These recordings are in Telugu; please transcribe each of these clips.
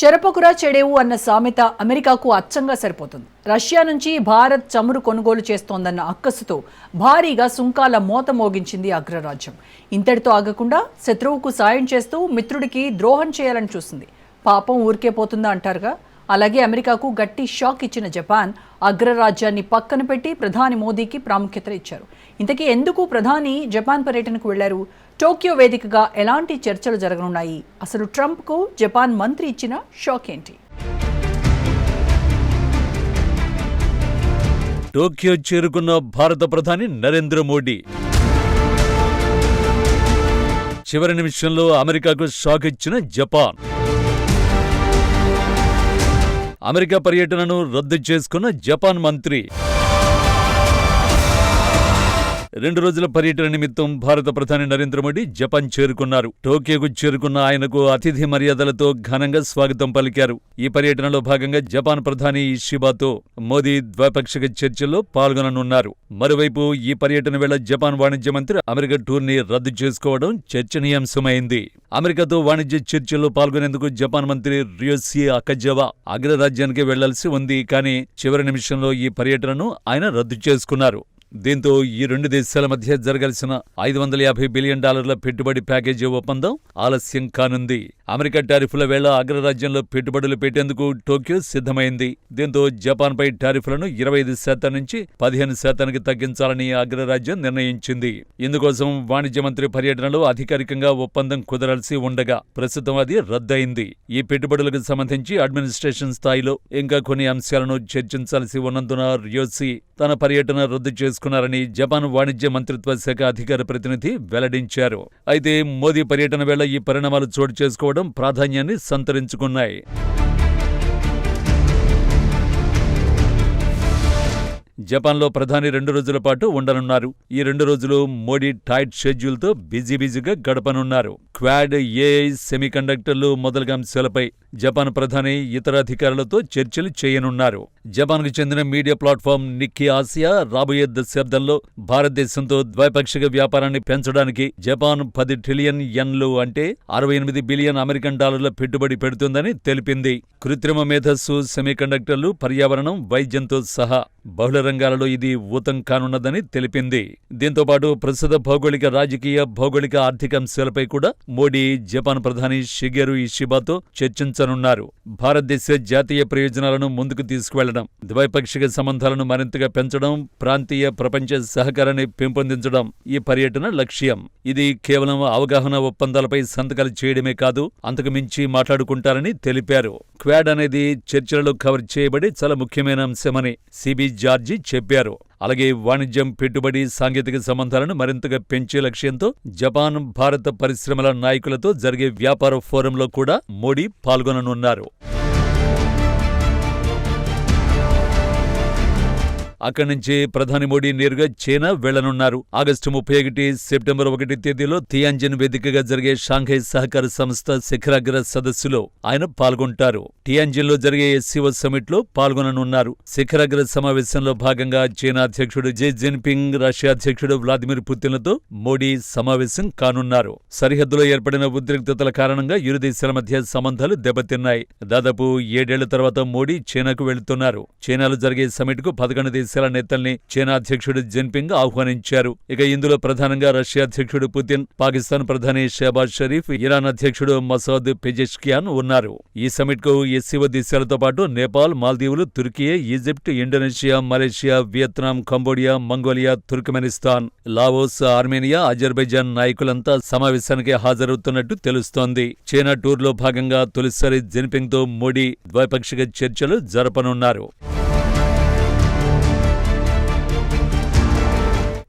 చెరపకురా చెడేవు అన్న సామెత అమెరికాకు అచ్చంగా సరిపోతుంది. రష్యా నుంచి భారత్ చమురు కొనుగోలు చేస్తోందన్న అక్కసుతో భారీగా సుంకాల మోత మోగించింది అగ్రరాజ్యం. ఇంతటితో ఆగకుండా శత్రువుకు సాయం చేస్తూ మిత్రుడికి ద్రోహం చేయాలని చూస్తుంది పాపం ఊరికే పోతుందా అంటారుగా? అలాగే అమెరికాకు గట్టి షాక్ ఇచ్చిన జపాన్ అగ్రరాజ్యాన్ని పక్కన పెట్టి ప్రధాని మోదీకి ప్రాముఖ్యత ఇచ్చారు. ఇంతకీ ఎందుకు ప్రధాని జపాన్ పర్యటనకు వెళ్ళారు? టోక్యో వేదికగా ఎలాంటి చర్చలు జరగనున్నాయి? అసలు ట్రంప్కు జపాన్ మంత్రి ఇచ్చిన షాక్ ఏంటి? టోక్యో చేరుకున్న భారత ప్రధాని నరేంద్ర మోడీ. చివరి నిమిషంలో అమెరికాకు షాక్ ఇచ్చిన జపాన్. అమెరికా పర్యటనను రద్దు చేసుకున్న జపాన్ మంత్రి. రెండు రోజుల పర్యటన నిమిత్తం భారత ప్రధాని నరేంద్ర మోడీ జపాన్ చేరుకున్నారు. టోక్యోకు చేరుకున్న ఆయనకు అతిథి మర్యాదలతో ఘనంగా స్వాగతం పలికారు. ఈ పర్యటనలో భాగంగా జపాన్ ప్రధాని ఇషిబాతో మోదీ ద్వైపాక్షిక చర్చల్లో పాల్గొననున్నారు. మరోవైపు ఈ పర్యటన వేళ జపాన్ వాణిజ్య మంత్రి అమెరికా టూర్ని రద్దు చేసుకోవడం చర్చనీయాంశమైంది. అమెరికాతో వాణిజ్య చర్చల్లో పాల్గొనేందుకు జపాన్ మంత్రి రియోసి అకజవా అగ్రరాజ్యానికి వెళ్ళాల్సి ఉంది. కానీ చివరి నిమిషంలో ఈ పర్యటనను ఆయన రద్దు చేసుకున్నారు. దీంతో ఈ రెండు దేశాల మధ్య జరగాల్సిన ఐదు వందల యాభై బిలియన్ డాలర్ల పెట్టుబడి ప్యాకేజీ ఒప్పందం ఆలస్యం కానుంది. అమెరికా టారిఫ్ల వేళ అగ్రరాజ్యంలో పెట్టుబడులు పెట్టేందుకు టోక్యో సిద్ధమైంది. దీంతో జపాన్పై టారిఫ్లను ఇరవై ఐదు శాతం నుంచి పదిహేను శాతానికి తగ్గించాలని అగ్రరాజ్యం నిర్ణయించింది. ఇందుకోసం వాణిజ్య మంత్రి పర్యటనలో అధికారికంగా ఒప్పందం కుదరాల్సి ఉండగా ప్రస్తుతం అది రద్దయింది. ఈ పెట్టుబడులకు సంబంధించి అడ్మినిస్ట్రేషన్ స్థాయిలో ఇంకా కొన్ని అంశాలను చర్చించాల్సి ఉన్నందున రియోసి తన పర్యటన రద్దు తీసుకున్నారని జపాన్ వాణిజ్య మంత్రిత్వ శాఖ అధికార ప్రతినిధి వెల్లడించారు. అయితే మోదీ పర్యటన వేళ ఈ పరిణామాలు చోటు చేసుకోవడం ప్రాధాన్యాన్ని సంతరించుకున్నాయి. జపాన్లో ప్రధాని రెండు రోజుల పాటు ఉండనున్నారు. ఈ రెండు రోజులు మోడీ టైట్ షెడ్యూల్తో బిజీ బిజీగా గడపనున్నారు. క్వాడ్ ఏఐ సెమీకండక్టర్లు మొదలగు అంశాలపై జపాన్ ప్రధాని ఇతర అధికారులతో చర్చలు చేయనున్నారు. జపాన్కు చెందిన మీడియా ప్లాట్ఫామ్ నిక్కీ ఆసియా రాబోయే దశాబ్దంలో భారతదేశంతో ద్వైపాక్షిక వ్యాపారాన్ని పెంచడానికి జపాన్ పది ట్రిలియన్ యన్లు అంటే అరవై ఎనిమిది బిలియన్ అమెరికన్ డాలర్ల పెట్టుబడి పెడుతుందని తెలిపింది. కృత్రిమ మేధస్సు సెమీకండక్టర్లు పర్యావరణం వైద్యంతో సహా బహుళ రంగాలలో ఇది ఊతం కానున్నదని తెలిపింది. దీంతోపాటు ప్రస్తుత భౌగోళిక రాజకీయ భౌగోళిక ఆర్థిక అంశాలపై కూడా మోడీ జపాన్ ప్రధాని షిగెరు ఇషిబాతో చర్చించనున్నారు. భారతదేశ జాతీయ ప్రయోజనాలను ముందుకు తీసుకువెళ్ళడం ద్వైపాక్షిక సంబంధాలను మరింతగా పెంచడం ప్రాంతీయ ప్రపంచ సహకారాన్ని పెంపొందించడం ఈ పర్యటన లక్ష్యం. ఇది కేవలం అవగాహన ఒప్పందాలపై సంతకాలు చేయడమే కాదు అంతకు మించి మాట్లాడుకుంటారని తెలిపారు. క్వాడ్ అనేది చర్చలలో కవర్ చేయబడి చాలా ముఖ్యమైన అంశమని సిబి జార్జి చెప్పారు. అలాగే వాణిజ్యం పెట్టుబడి సాంకేతిక సంబంధాలను మరింతగా పెంచే లక్ష్యంతో జపాన్ భారత పరిశ్రమల నాయకులతో జరిగే వ్యాపార ఫోరంలో కూడా మోడీ పాల్గొననున్నారు. అక్కడి నుంచి ప్రధాని మోడీ నేరుగా చైనా వెళ్ళనున్నారు ఆగస్టు ముప్పై ఒకటి సెప్టెంబర్ ఒకటి తేదీలో థియాంజన్ వేదికగా జరిగే షాంఘై సహకార సంస్థ శిఖరాగ్ర సదస్సులో ఆయన పాల్గొంటారు. టియాంజిన్లో జరిగే ఎస్సీఓ సమిట్లో పాల్గొననున్నారు. శిఖరాగ్ర సమావేశంలో భాగంగా చైనా అధ్యక్షుడు జే జిన్పింగ్ రష్యా అధ్యక్షుడు వ్లాదిమిర్ పుతిన్లతో మోడీ సమావేశం కానున్నారు. సరిహద్దులో ఏర్పడిన ఉద్రిక్తతల కారణంగా ఇరు దేశాల మధ్య సంబంధాలు దెబ్బతిన్నాయి. దాదాపు ఏడేళ్ళ తర్వాత మోడీ చైనాకు వెళుతున్నారు. చైనాలో జరిగే సమిట్కు పదకొండు దేశాల నేతల్ని చైనా అధ్యక్షుడు జిన్పింగ్ ఆహ్వానించారు. ఇక ఇందులో ప్రధానంగా రష్యా అధ్యక్షుడు పుతిన్ పాకిస్తాన్ ప్రధాని షహబాజ్ షరీఫ్ ఇరాన్ అధ్యక్షుడు మసౌద్ పెజెష్కియాన్ ఉన్నారు. ఈ సమిట్కు ఎస్సీఓ దేశాలతో పాటు Nepal మాల్దీవులు Turkey Egypt Indonesia Malaysia Vietnam Cambodia Mongolia Turkmenistan Laos Armenia Azerbaijan నాయకులంతా సమావేశానికి హాజరవుతున్నట్టు తెలుస్తోంది. చైనా టూర్లో భాగంగా తొలిసారి జిన్పింగ్తో మోడీ ద్వైపాక్షిక చర్చలు జరపనున్నారు.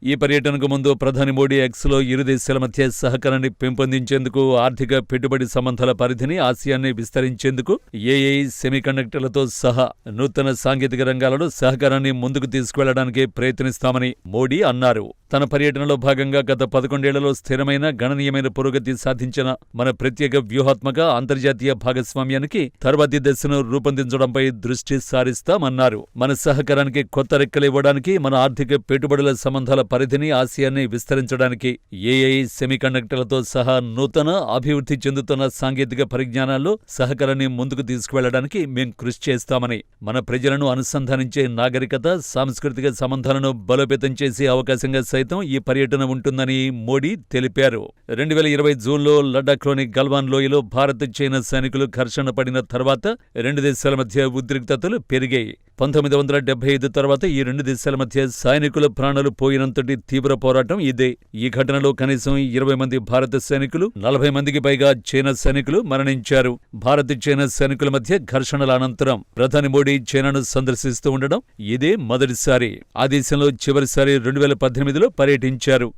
ఈ పర్యటనకు ముందు ప్రధాని మోడీ ఎక్స్లో ఇరు దేశాల మధ్య సహకారాన్ని పెంపొందించేందుకు ఆర్థిక పెట్టుబడి సంబంధాల పరిధిని ఆసియాన్ని విస్తరించేందుకు ఏఐ సెమీకండక్టర్లతో సహా నూతన సాంకేతిక రంగాలలో సహకారాన్ని ముందుకు తీసుకువెళ్ళడానికి ప్రయత్నిస్తామని మోడీ అన్నారు. తన పర్యటనలో భాగంగా గత పదకొండేళ్ళలో స్థిరమైన గణనీయమైన పురోగతి సాధించిన మన ప్రత్యేక వ్యూహాత్మక అంతర్జాతీయ భాగస్వామ్యానికి తర్వాతి దశను రూపొందించడంపై దృష్టి సారిస్తామన్నారు. మన సహకారానికి కొత్త రెక్కలు ఇవ్వడానికి మన ఆర్థిక పెట్టుబడుల సంబంధాల పరిధిని ఆసియాన్ని విస్తరించడానికి ఏఐ సెమీకండక్టర్లతో సహా నూతన అభివృద్ధి చెందుతున్న సాంకేతిక పరిజ్ఞానాల్లో సహకారాన్ని ముందుకు తీసుకువెళ్ళడానికి మేం కృషి చేస్తామని మన ప్రజలను అనుసంధానించే నాగరికత సాంస్కృతిక సంబంధాలను బలోపేతం చేసే అవకాశంగా సైతం ఈ పర్యటన ఉంటుందని మోడీ తెలిపారు. రెండు వేల ఇరవై జూన్లో లడాఖ్లోని గల్వాన్ లోయలో భారత్ చైనా సైనికులు ఘర్షణ పడిన తర్వాత రెండు దేశాల మధ్య ఉద్రిక్తతలు పెరిగాయి. పంతొమ్మిది వందల డెబ్బై ఐదు తర్వాత ఈ రెండు దేశాల మధ్య సైనికుల ప్రాణాలు పోయినంతటి తీవ్ర పోరాటం ఇదే. ఈ ఘటనలో కనీసం ఇరవై మంది భారత సైనికులు నలభై మందికి పైగా చైనా సైనికులు మరణించారు. భారత చైనా సైనికుల మధ్య ఘర్షణల అనంతరం ప్రధాని మోడీ చైనాను సందర్శిస్తూ ఉండడం ఇదే మొదటిసారి. ఆ దేశంలో చివరిసారి రెండు వేల పద్దెనిమిదిలో పర్యటించారు.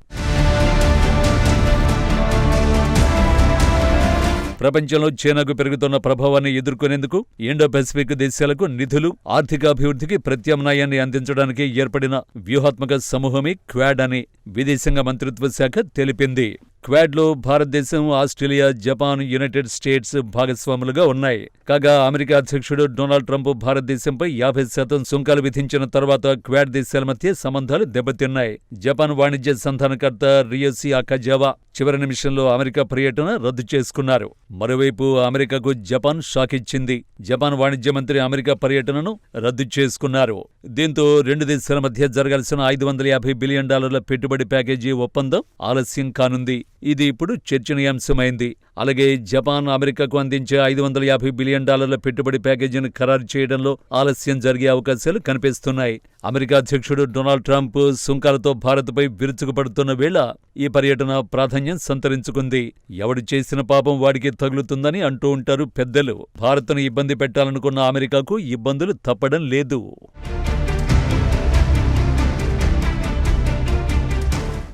ప్రపంచంలో చైనాకు పెరుగుతున్న ప్రభావాన్ని ఎదుర్కొనేందుకు ఇండో పెసిఫిక్ దేశాలకు నిధులు ఆర్థికాభివృద్ధికి ప్రత్యామ్నాయాన్ని అందించడానికి ఏర్పడిన వ్యూహాత్మక సమూహమే క్వాడ్ అని విదేశాంగ మంత్రిత్వ శాఖ తెలిపింది. క్వాడ్లో భారతదేశం ఆస్ట్రేలియా జపాన్ యునైటెడ్ స్టేట్స్ భాగస్వాములుగా ఉన్నాయి. కాగా అమెరికా అధ్యక్షుడు డొనాల్డ్ ట్రంప్ భారతదేశంపై యాభై శాతం సుంకాలు విధించిన తర్వాత క్వాడ్ దేశాల మధ్య సంబంధాలు దెబ్బతిన్నాయి. జపాన్ వాణిజ్య సంధానకర్త రియోసి అకాజావా చివరి నిమిషంలో అమెరికా పర్యటన రద్దు చేసుకున్నారు. మరోవైపు అమెరికాకు జపాన్ షాక్ ఇచ్చింది. జపాన్ వాణిజ్య మంత్రి అమెరికా పర్యటనను రద్దు చేసుకున్నారు. దీంతో రెండు దేశాల మధ్య జరగాల్సిన ఐదు వందల యాభై బిలియన్ డాలర్ల పెట్టుబడి ప్యాకేజీ ఒప్పందం ఆలస్యం కానుంది. ఇది ఇప్పుడు చర్చనీయాంశమైంది. అలాగే జపాన్ అమెరికాకు అందించే ఐదు వందల యాభై బిలియన్ డాలర్ల పెట్టుబడి ప్యాకేజీని ఖరారు చేయడంలో ఆలస్యం జరిగే అవకాశాలు కనిపిస్తున్నాయి. అమెరికా అధ్యక్షుడు డొనాల్డ్ ట్రంప్ సుంకాలతో భారత్పై విరుచుకుపడుతున్న వేళ ఈ పర్యటన ప్రాధాన్యం సంతరించుకుంది. ఎవడు చేసిన పాపం వాడికి తగులుతుందని అంటూ ఉంటారు పెద్దలు. భారత్ను ఇబ్బంది పెట్టాలనుకున్న అమెరికాకు ఇబ్బందులు తప్పడం లేదు.